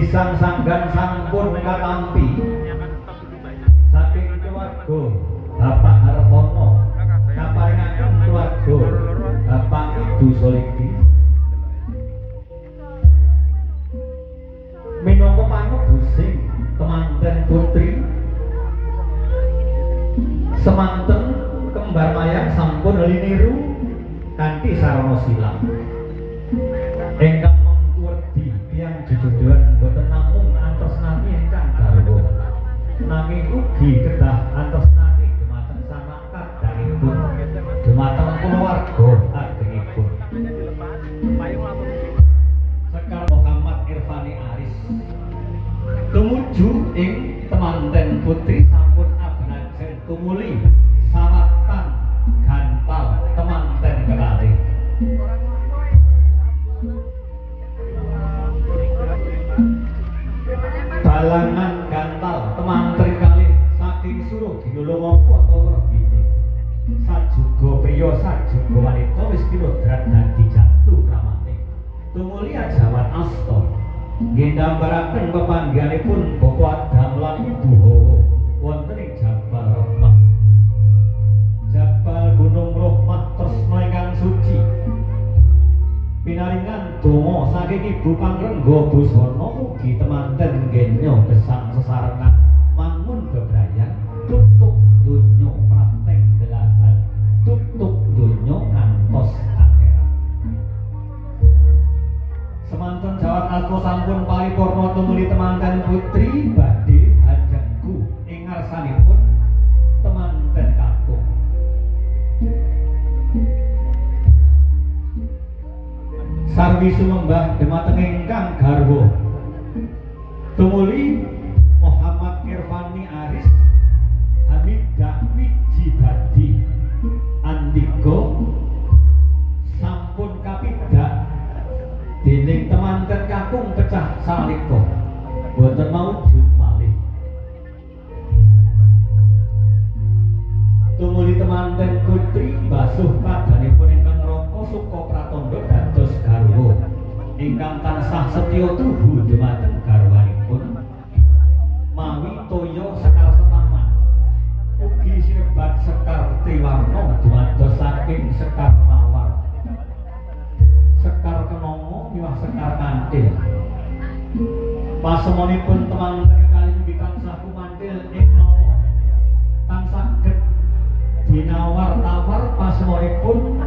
Pisang sanggan sampun katampi Saking keluarga Bapak Hartono Kaparingakan keluarga Bapak Ibu Soliki Minangka panu busing Temanten putri. Semanten kembar mayang sampun liniru kanthi sarana silang. di kedah atas nanti jumateng samakat dari pun jumateng keluarga agri pun sekal Muhammad Irfani Aris. Kemuju ing temanten putri От три Pasemonipun teman terkali di bangsa kumandil ikno Tangsa ket Dinawar tawar pasemonipun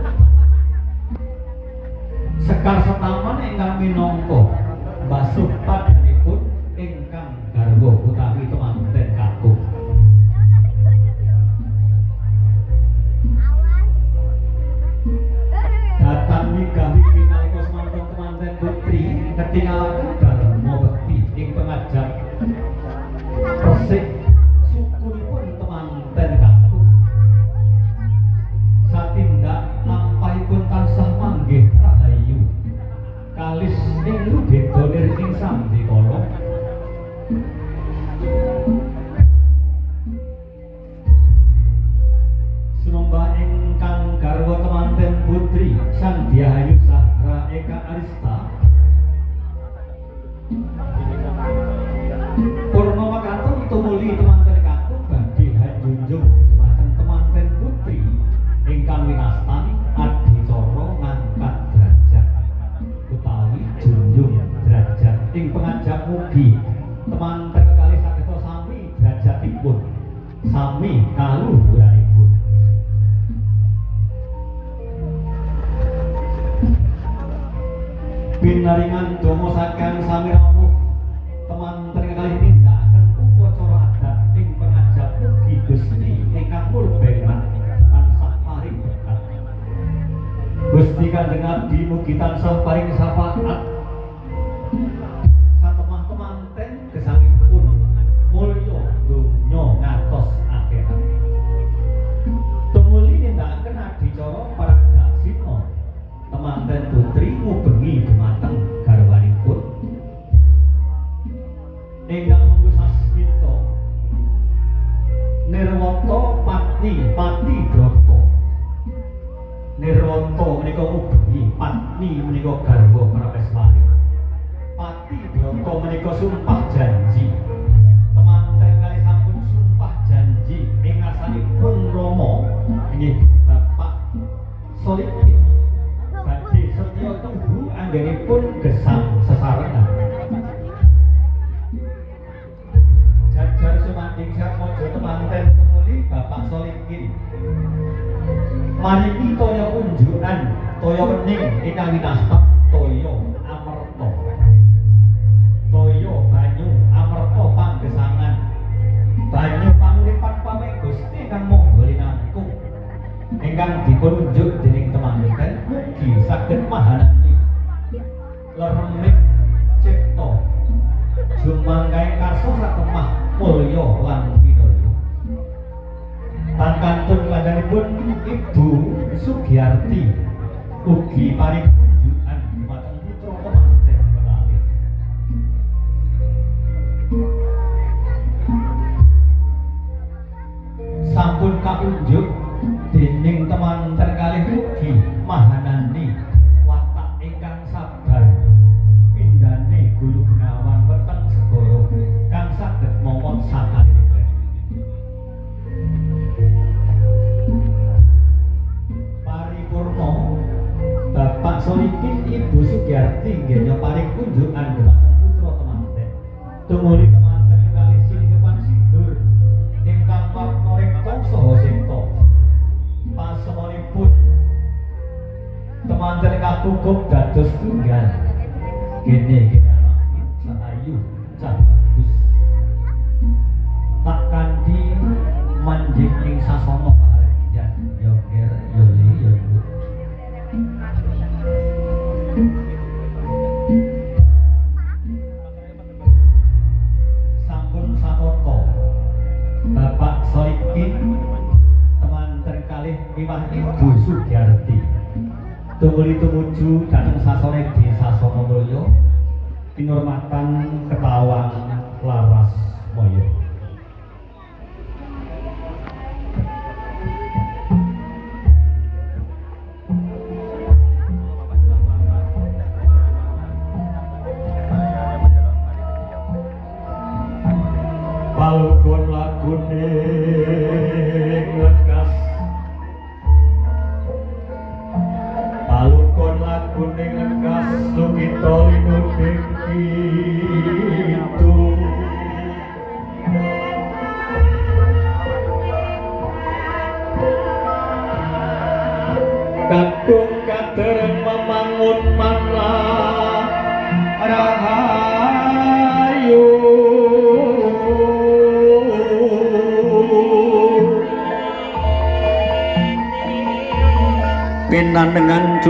Sekar setaman enggak minangka be on bin naringan domo sagang samiramu teman terkali tindakan upo coro ada ing pengajak ugi gusti ingkang purbenan tansah paring berkah gusti kanjeng abdi mugi tansah paring syafaat. Wening ing winastak toya amerta toya banyu amerta panggesangan banyu panguripan pameng Gusti kang monggo linangkung ingkang dipun unjuk dening temanten mugi saged mahanani leremik cipta jumangkae karso sakemah mulya lan winaya Pangkantun kandhanipun Ibu Sugiyarti ugi paring kunjukan dumateng putra temanten kekalih. Sampun kaunjuk penghormatan ketawa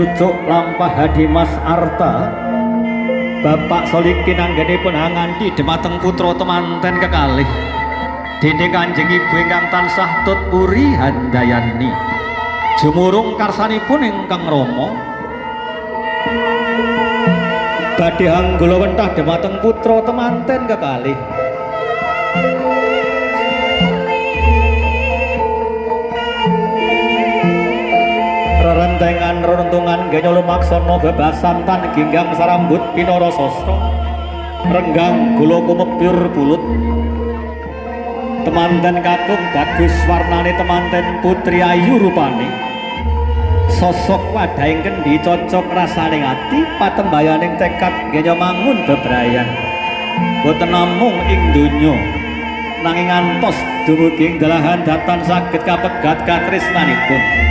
Cucuk lampah hadi Mas Arta. Bapak Solikin anggenipun hanganti demateng putra temanten kekalih. Dene Kanjeng Ibu ingkang tansah tut puri handayani. Jumurung karsanipun ingkang Rama. Badhe anggula wentah demateng putra temanten kekalih genyo lumaksana bebasan tan ginggang sarambut pinara sastra. Renggang gula kumepyur pulut temanten kakung bagus warnane temanten putri ayu rupane. Sosok wadahing kendi cocok rasaning ati patembayaning tekad genyo mangun bebrayan. Boten namung ing donya. Nanging ngantos dumugi ing dalahan datan saged kapegat katresnanipun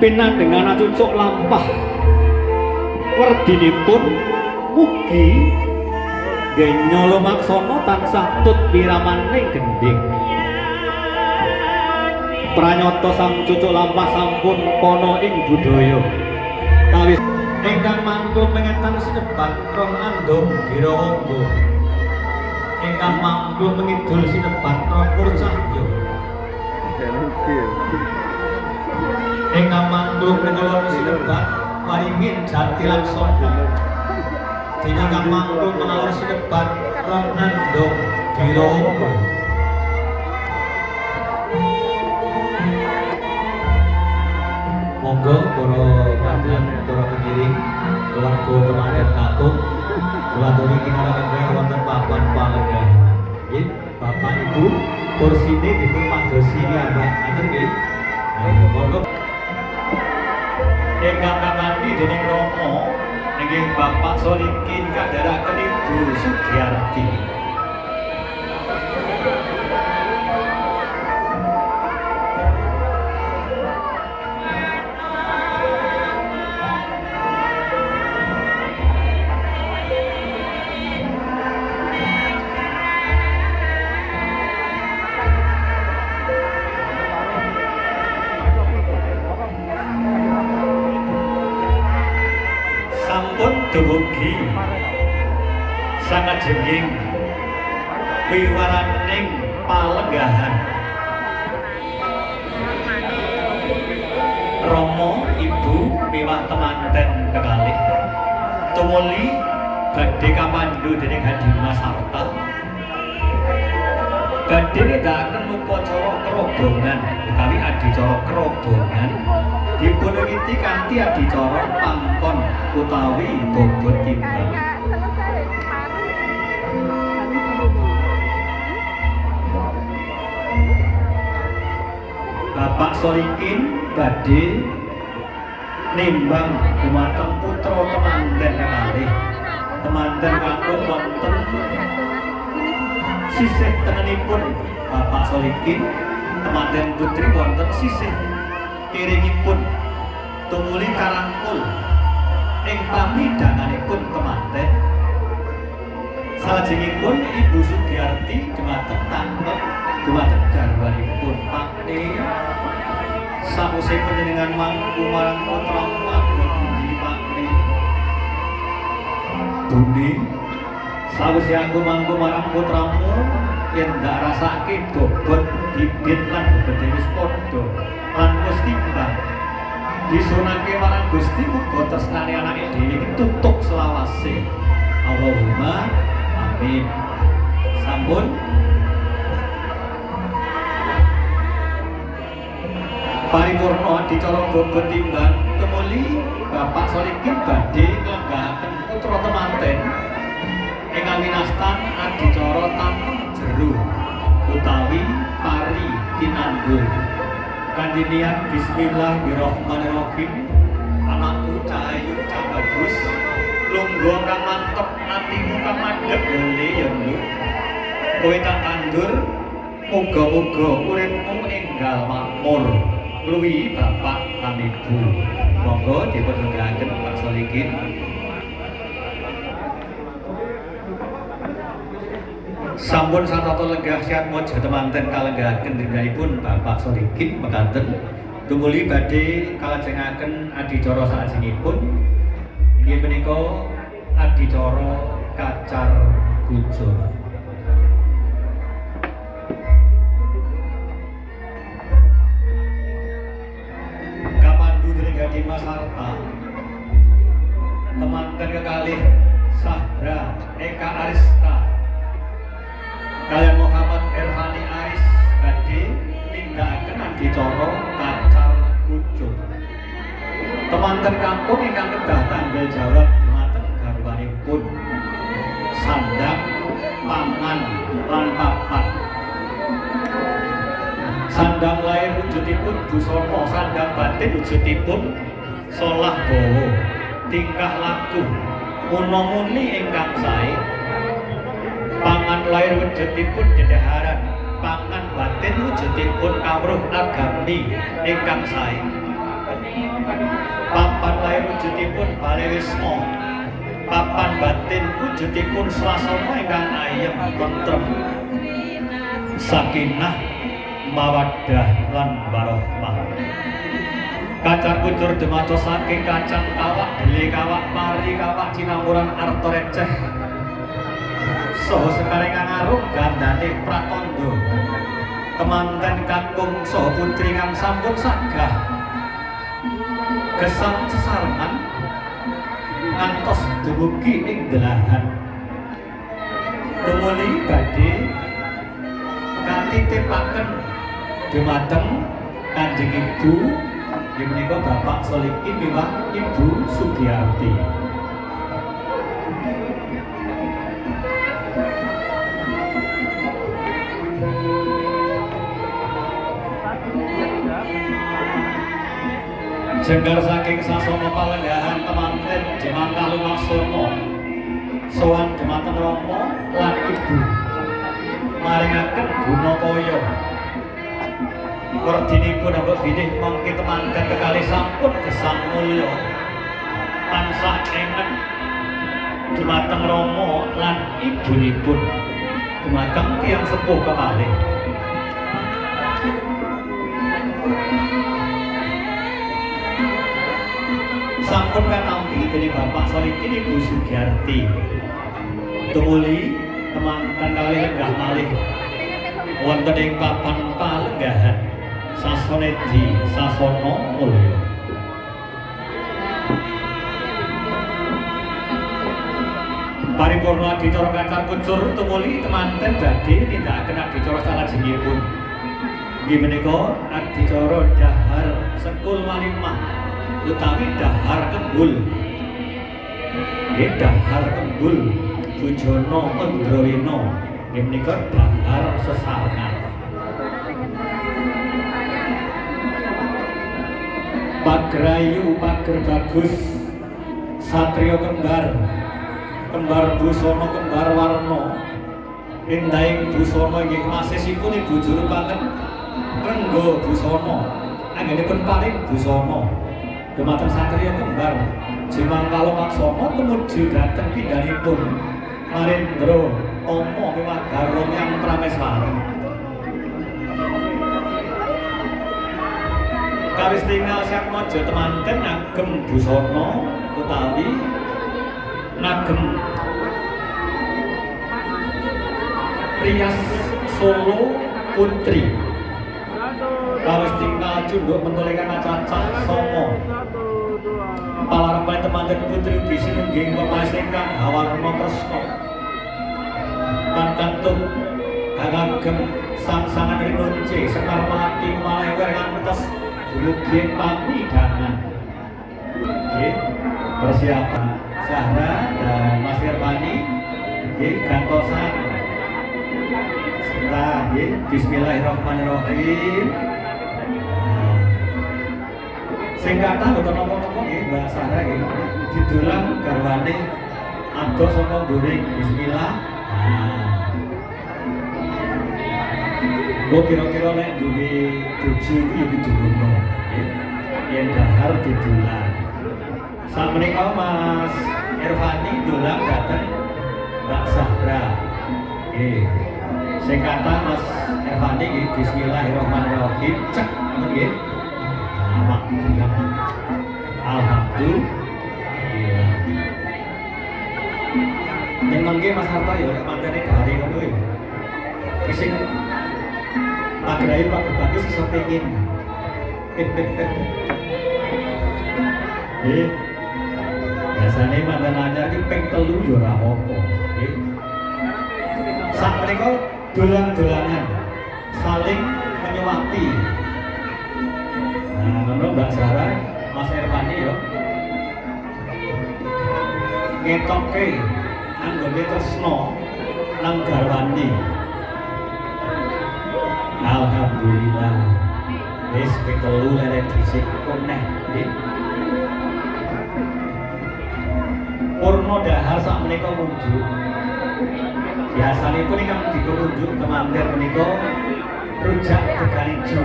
pinandengan cucuk lampah. Werdinipun mugi genyo lumaksana tansah tut wiramaning gending. Pranyata sang cucuk lampah sampun pono ing budaya. Kawis ingkang mangkum mengetan sinebat ron andong girawangga ingkang mangkum mengidul sinebat ron purcahya ingkang mantu menelon sinebat paringin jati laksana. Dene ingkang mantu menelon sinebat Ronaldo Giroma monggo para kadhen para pengiring kulo kemaren kakung kula aturi kinarakan kaya wonten papan palega nggih bapak ibu kursine dipun pandosi ya mbak ngaten nggih? Monggo. Ingkang kamandi dening Rama. Inggih Bapak Solikin kadharaken Ibu Sugiyarti Romo Ibu miwah temanten kekalih tumuli badhe kamandu dening Hadimas Sarta badhe nindakaken upacara kerobongan utawi adicara kerobongan dipunwiti kanthi adicara pangkon utawi bobot timbang Bapak Solikin badhe nimbang dumateng putra temanten kekalih temanten kakung wonten. Sisih tengenipun Bapak Solikin temanten putri wonten sisih. Kiringipun tumuli karangkul ing pamidanganipun temanten salajengipun Ibu Sugiyarti dumateng tangkep dumateng garwanipun Pakne sawise panjenengan mangku marang putra manggon di Pakne Duni sawise aku mangku marang putramu yen ndak rasake bobot bibit lan bobot wis padha lan wis timbang. Disunake marang Gusti muga tresnane anake dhewe iki tutuk selawase. Allahumma amin. Sampun paripurna dicara bobot timbang tumuli Bapak Solikin badhe nglenggahaken putra temanten. Ingkang winastan adicara tanem jero utawi pari tinandur kandinian bismillahirrahmanirrahim anakku cahayu cah bagus. Lungguh kang mantep atimu kang madhep gole ya kowe tak tandur muga-muga uripmu enggal makmur luwi bapak lan ibu monggo dipun lenggahken Pak Solikin. Sampun satata lenggah siat mojo temanten kalenggahaken pun Bapak Solikin mekaten tumuli badhe kalajengaken adicara salajengipun inggih menika adicara kacar gujur dening Hadimas Sarta temanten kekalih Sahra Eka Arista. Kalian Muhammad Erhani Aris badhe nindakaken adicara kacar kucuk. Temanten kampung ingkang kedah tanggal jawab dumateng garwanipun sandang pangan lan papan sandang lahir wujudipun busana sandang batin wujudipun solah bawa tingkah laku munomuni ingkang sae. Pangan lahir wujudipun dedaharan pangan batin wujudipun kawruh agami ingkang sae. Papan lahir wujudipun balewisma papan batin wujudipun swasana ingkang ayem tentrem. Sakinah mawaddah lan warohmah kacang kucur demaco saking kacang kawak deli kawak pari kawak cinampuran arto receh. Soho sekarang ngarung gandane pratondo temanten kakung soho putri kang sampun sagah. Gesang sesarengan ngantos dumugi ing delahan. Tumuli badhe kanthi tepaken dumateng Kanjeng Ibu Inggih Bapak Solikin Mbah Ibu Sugiyarti. Jenggar saking sasana palendahan temanten Jemang Kalungan Surma. Sowan dumateng romo lan Ibu. Maringaken guna kaya Werdinipun ambek binih mangke temanten kekali sampun gesang mulya. Tansah engen dumateng Rama lan ibunipun. Dumateng tiyang sepuh kemalih. Sampun kanampi dening Bapak Solikin Ibu Sugiarti. Tumuli temanten kali lenggah malih. Wonten ing papan palenggahan sasone di sasana mulya paripurna adicara kacar kucur tumuli temanten badhe nindakaken adicara salajengipun inggih menika adicara dahar sekul walimah utawi dahar kembul. Nggih dahar kembul Bujono Andrawina inggih menika dahar sesarengan Pagrayu pager bagus. Satrio kembar. Kembar busana kembar warna. Indahing busana nggih. Masisipun ibu juru banget renggo busana. Anggenipun paring busana. Dumateng satria kembar. Jimangkala maksana tumuju dhateng pindhanipun Marindra Tama Miwagara yang Prameswari Kawis tinggal sak mojo temanten ngagem busana utawi ngagem Rias Solo Putri. Kawis tinggal junduk mentulikan acacak songo Palarepan temanten putri bisi nungging pemaes ingkang hawarna tresna Kan kantuk ngagem sang-sangan rinunci sekar melati dulu game papi kanan persiapan Sahra dan Mas Irfani game Gantosan. Sebentar game Bismillahirrahmanirrahim. Singkatan untuk nopo-nopo game Mbak Sahra game didulang garwane Abdo sama Bismillah. Nah. Kok kira-kira nek duwe bojo iku ya didulungno nggih. Yen dahar didulang. Sakmenika Mas Irfani dulang dateng Mbak Sahra. Nggih. Singkatan Mas Irfani nggih bismillahirrahmanirrahim. Cek ngoten nggih. Alhamdulillah ke Mas Harta ya Nek mantene dari ngono ya Sing Pagrai Pak Berbagi sih pengin Eh Biasanya mantan anyar ki ping telu ya ora apa-apa. Nggih. Sak menika dolan-dolanan. Saling menyuapi Nah, ngono Mbak Sarah, Mas Irfani yo. Ngetoke anggone tresno nang garwani. Alhamdulillah. Wis ping telu lere dhisik koneh. Purna dahar sak menika munjuk. Biasanipun ingkang ditunjuk kemanten menika rujak tegal ijo.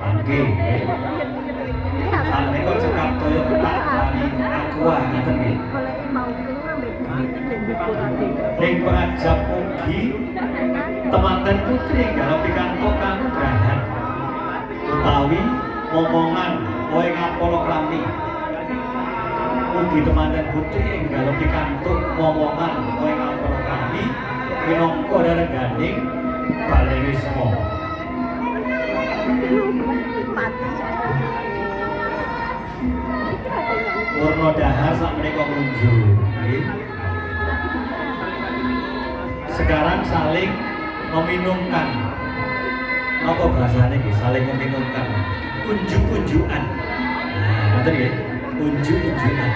Mangke, nggih. Sampai kok cekap toyo ketak wani aqua ngeten nggih. Ing pengajap ugi temanten putri kalau pikantuk kanugrahan utawi momongan kowe ngapolo krami. Ugi temanten putri kalau pikantuk momongan kowe ngapolo krami minangka darengganing balewisma. Warna dahar sak menika munjuk. nggih. Sekarang saling meminumkan. Apa bahasanya nggih? Saling meminumkan. Unjuk-unjukan. Nah, ngoten nggih. Unjuk-unjukan.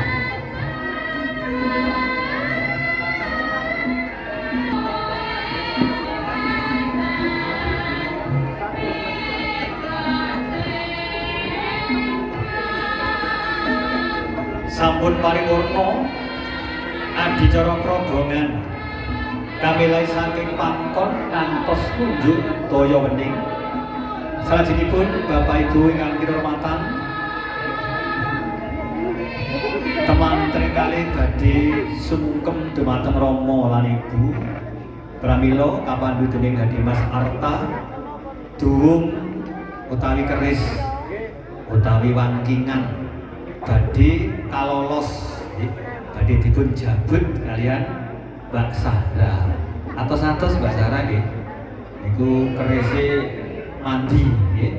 sampun paripurna adicara krobongan kamilai saking pangkon ngantos kunjuk toya wening. Salajengipun Bapak Ibu ingkang kinurmatan temantri kali badhe sungkem dumateng Rama lan Ibu pramila kapandu dening Hadi Mas Arta duwung utawi keris utawi wangkingan. Badhe kalolos badhe dipun jabut kalian Mbak Sarah atau santos Mbak Sarah nggih. Niku kerise mandi nggih.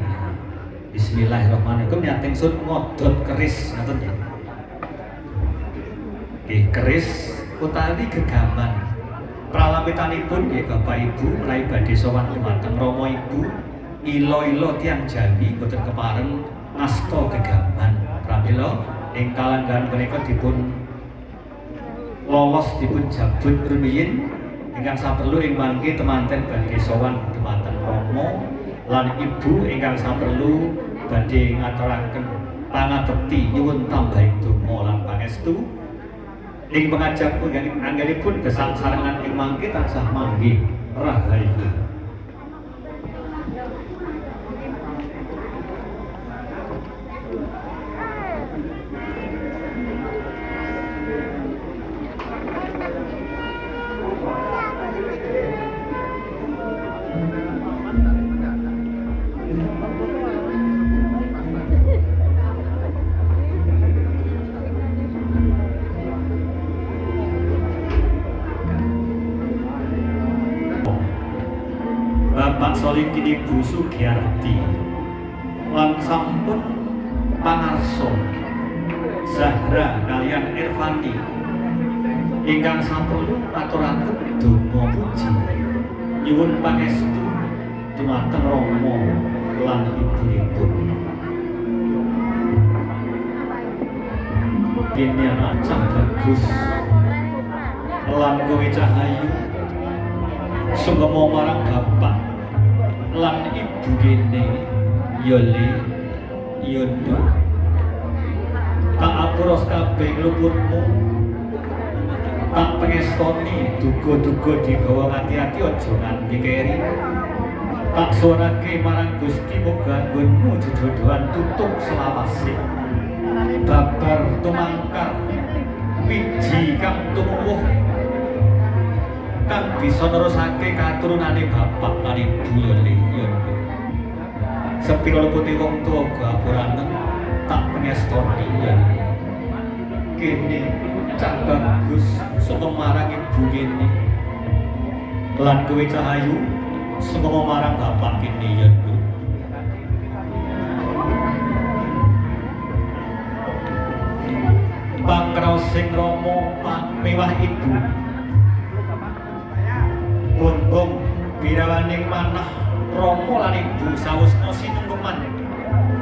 Bismillahirrahmanirrahim. Niat ingsun ngodot keris ngoten nggih. Nggih keris utawi gegaman. Pralapitanipun nggih Bapak Ibu mulai badhe sowan dumateng Rama Ibu ilo-ilo tiang Jawi boten kepareng asta gegaman. Pramila ing kalanggan punika dipun lolos dipun jabut rumiyin. Ingkang saperlu ing mangke temanten badhe sowan dumateng Rama lan ibu ingkang saperlu badhe ngaturaken pangabekti nyuwun tambahing donga lan pangestu. Ing pengajak anggenipun gesang sarengan ing mangke tansah manggih rahayu Solikin Ibu Sugiyarti lan sampun pangarso Zahra kalian Irfani ingkang sampun aturaken donga puji. Nyuwun pangestu dumateng Rama lan ibunipun Kini anak cah bagus lan kowe cahayu sungguh marang bapak lan ibu gene yoli yondo tak apuros kabeh luputmu tak pengestoni duga-duga digawa ngati-ati aja nganti keri. Tak suarake marang Gusti muga anggonmu jejodohan tutup selawase. Babar tumangkar wiji kang tumuwuh kang bisa nerusake katurunane bapak lan ibu ya liyono sepira putih wong tuwa gapuranen tak pengestoni. Ya kene cak bagus saka marang ibu kene. Lan kowe cahayu saka marang bapak kene ya Pangkraos sing rama mewah ibu Bumbung birawaning manah Rama lan Ibu sawusna sinungkeman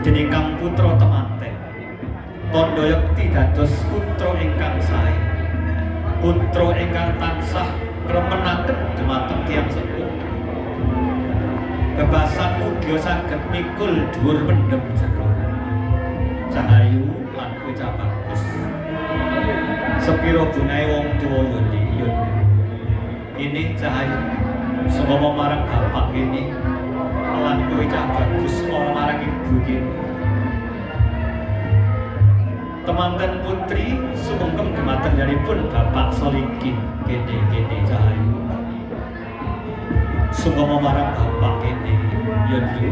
dening Kang putra temanten. Tondo yekti dados putra ingkang sae. Putra ingkang tansah remenaken dumateng tiyang sepuh. Bebasan mugia saged mikul dhuwur pendem jero. Cahayu lan ucap bagus. Sepiro gunae wong tuwa yo ini cahaya semua marang bapak ini lan kowe cah bagus marang ibu ini. Temanten putri sumengkem dumateng pun bapak solikin kene kene cahaya. Semua marang bapak ini yondo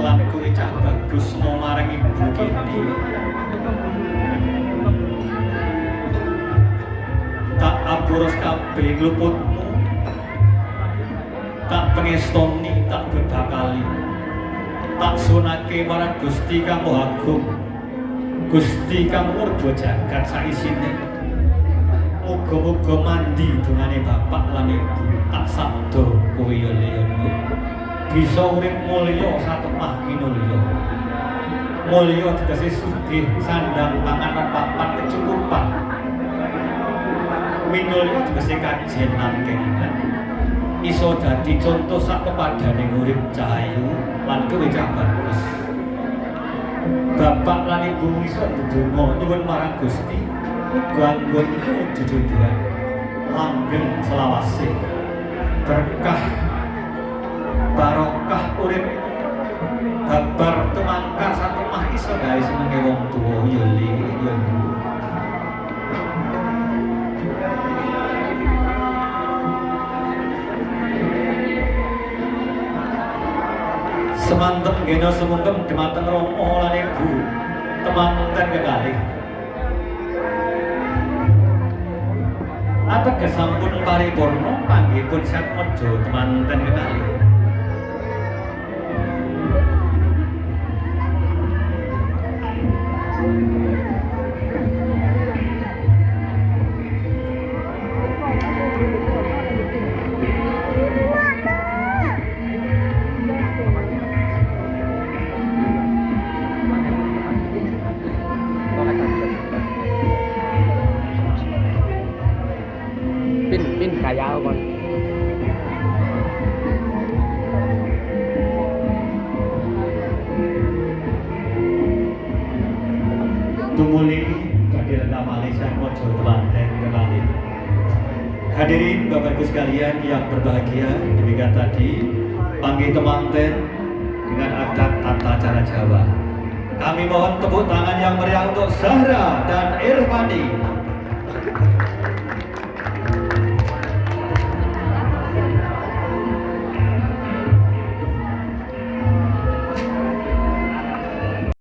lan kowe cah bagus marang ibu ini tak apuros kabeh luputmu tak pengestoni tak bebakali tak sunake marang Gusti kang Agung. Gusti kang urba jagat saisine. Muga-muga mandi dungane bapak lan ibu tak sabda kowe ya leyono bisa urip mulya satemah kinulya. Mulya tegese sugih sandang pangan lan papan kecukupan. Minulya tegese kajen lan keinginan iso dadi contoh sak kepadane urip cahayu lan cah bagus. Bapak lan Ibu iso ndedonga nyuwun marang Gusti muga anggonku jejodohan langgeng selawase. Berkah barokah urip. Babar tumangkar satu iso gawe senenge wong tuwa ya li ya Semanten gena sumungkem dumateng Rama lan Ibu temanten kekalih. Ateges sampun paripurna panggihipun satmojo temanten kekalih. Bapak Ibu sekalian yang berbahagia, demikian tadi panggil temanten dengan adat tata cara Jawa. Kami mohon tepuk tangan yang meriah untuk Zahra dan Irfani.